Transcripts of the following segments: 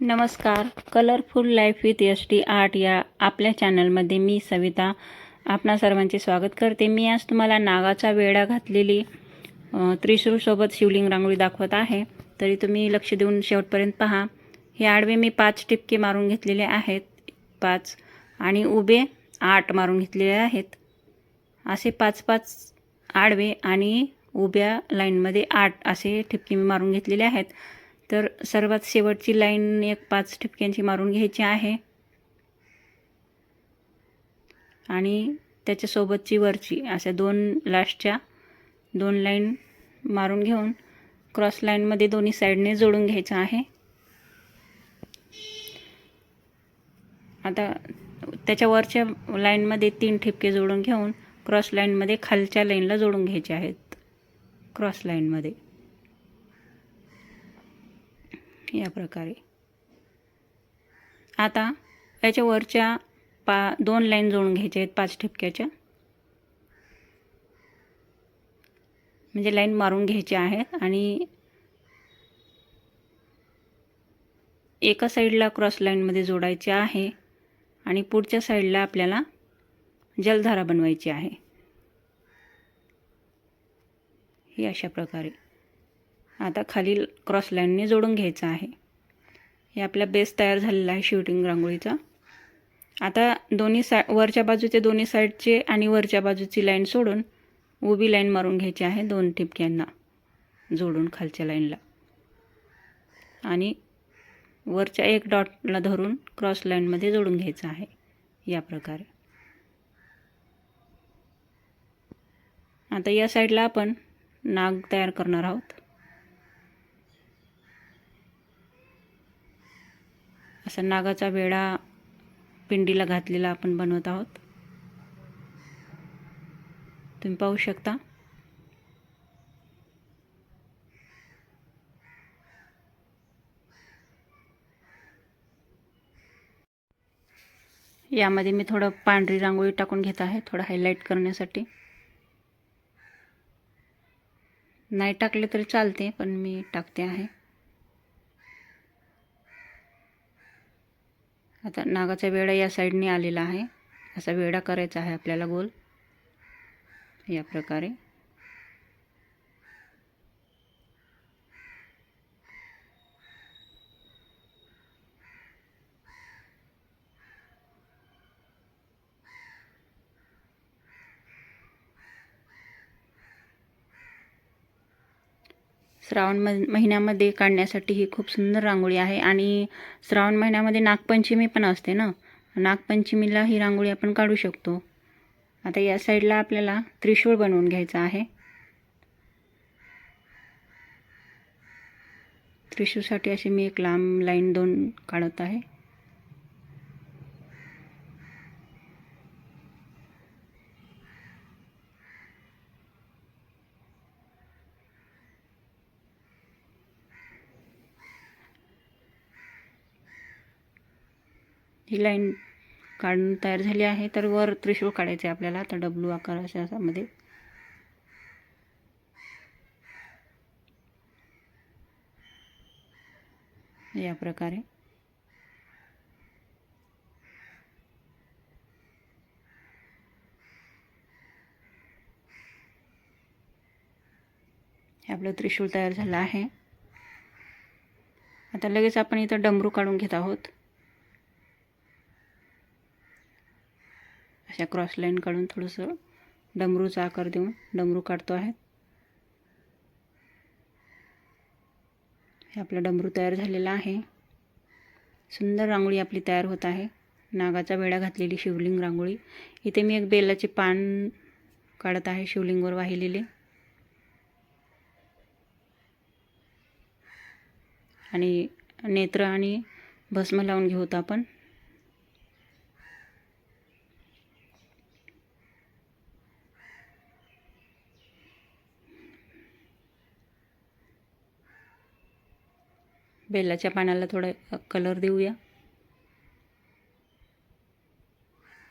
नमस्कार. Colourful life with S T art या आपल्या चॅनलमध्ये मी सविता आपणा सर्वांचे स्वागत करते. मी आज तुम्हाला नागाचा वेढा घातलेली त्रिशूरसोबत त्रिशूळसोबत शिवलिंग रांगोळी दाखवत आहे. तरी तुम्ही लक्ष देऊन शेवटपर्यंत पहा. हे आडवे मी पाच टिपके मारून घेतलेले आहेत. पाच आणि उभे आठ मारून घेतलेले आहेत. असे पाच पाच आडवे आणि उभ्या लाईनमध्ये आठ असे ठिपके मी मारून घेतलेले आहेत. तर सर्वात शेवटची लाईन एक पाच ठिपक्यांची मारून घ्यायची आहे. आणि त्याच्यासोबतची वरची अशा दोन लास्टच्या दोन लाईन मारून घेऊन क्रॉस लाईनमध्ये दोन्ही साईडने जोडून घ्यायचं आहे. आता त्याच्या वरच्या लाईनमध्ये तीन ठिपके जोडून घेऊन क्रॉस लाईनमध्ये खालच्या लाईनला जोडून घ्यायचे आहेत. क्रॉस लाईनमध्ये. या प्रकारे. आता याच्या वरच्या पा दोन लाईन जोडून घ्यायच्या आहेत पाच ठिपक्याच्या. म्हणजे लाईन मारून घ्यायच्या आहेत आणि एका साईडला क्रॉस लाईनमध्ये जोडायचे आहे आणि पुढच्या साईडला आपल्याला जलधारा बनवायची आहे. ही अशा प्रकारे. आता खालील क्रॉस लाईनने जोडून घ्यायचं आहे. हे आपला बेस तयार झालेला आहे शूटिंग रांगोळीचा. आता दोन्ही सा वरच्या बाजूचे दोन्ही साईडचे आणि वरच्या बाजूची लाईन सोडून उभी लाईन मारून घ्यायची आहे दोन ठिपक्यांना. जोडून खालच्या लाईनला आणि वरच्या एक डॉटला धरून क्रॉस लाईनमध्ये जोडून घ्यायचं आहे. या प्रकारे. आता या साईडला आपण नाग तयार करणार आहोत. असा नागाचा वेढा पिंडीला घातलेला आपण बनवत आहोत. तुम्ही पाहू शकता. यामध्ये मी थोडं पांढरी रांगोळी टाकून घेत आहे थोडं हायलाईट करण्यासाठी. नाही टाकले तरी चालते पण मी टाकते आहे. आता नागाचा वेढा या साईडने आलेला आहे. असा वेढा करायचा आहे आपल्याला गोल. या प्रकारे. श्रावण म महिन्यामध्ये काढण्यासाठी ही खूप सुंदर रांगोळी आहे आणि श्रावण महिन्यामध्ये नागपंचमी पण असते ना? नागपंचमीला ही रांगोळी आपण काढू शकतो. आता या साईडला आपल्याला त्रिशूळ बनवून घ्यायचा आहे. त्रिशूळसाठी अशी मी एक लांब लाईन दोन काढत आहे. ही लाईन काढून तयार झाली आहे. तर वर त्रिशूळ काढायचे आपल्याला. तर डब्लू आकार अशा अशामध्ये या प्रकारे. हे आपलं त्रिशूळ तयार झालं आहे. आता लगेच आपण इथं डमरू काढून घेत आहोत. अशा क्रॉस लाईन काढून थोडंसं डमरूचा आकार देऊन डमरू काढतो आहे. हे आपला डमरू तयार झालेला आहे. सुंदर रांगोळी आपली तयार होत आहे. नागाचा वेढा घातलेली शिवलिंग रांगोळी. इथे मी एक बेलाचे पान काढत आहे शिवलिंगवर वाहिलेले. आणि नेत्र आणि भस्म लावून घेऊत आपण. बेलाच्या पानाला थोडा कलर देऊया.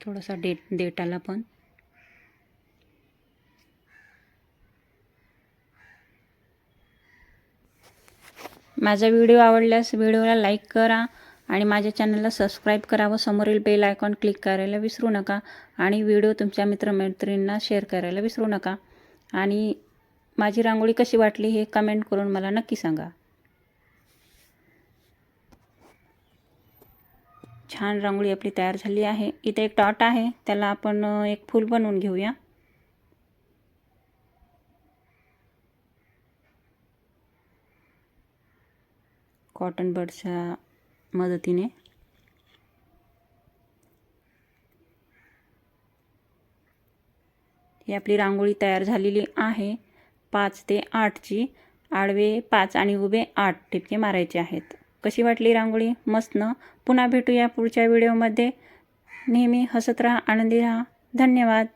थोडासा डेट देटाला पण. माझा व्हिडिओ आवडल्यास व्हिडिओला लाईक करा आणि माझ्या चॅनलला सबस्क्राईब करा व समोरील बेल आयकॉन क्लिक करायला विसरू नका आणि व्हिडिओ तुमच्या मित्रमैत्रिणींना शेअर करायला विसरू नका. आणि माझी रांगोळी कशी वाटली हे कमेंट करून मला नक्की सांगा. छान रांगोळी आपली तयार झाली आहे. इथे एक टॉट आहे. त्याला आपण एक फूल बनवून घेऊया. कॉटन बर्डच्या मदतीने. ही आपली रांगोळी तयार झालेली आहे. पाच ते आठची आडवे पाच आणि उभे आठ टिपके मारायचे आहेत. कशी वाटली रांगोळी? मस्त न? पुन्हा भेटूया पुढच्या व्हिडिओमध्ये नेहमी हसत राहा आनंदी राहा. धन्यवाद.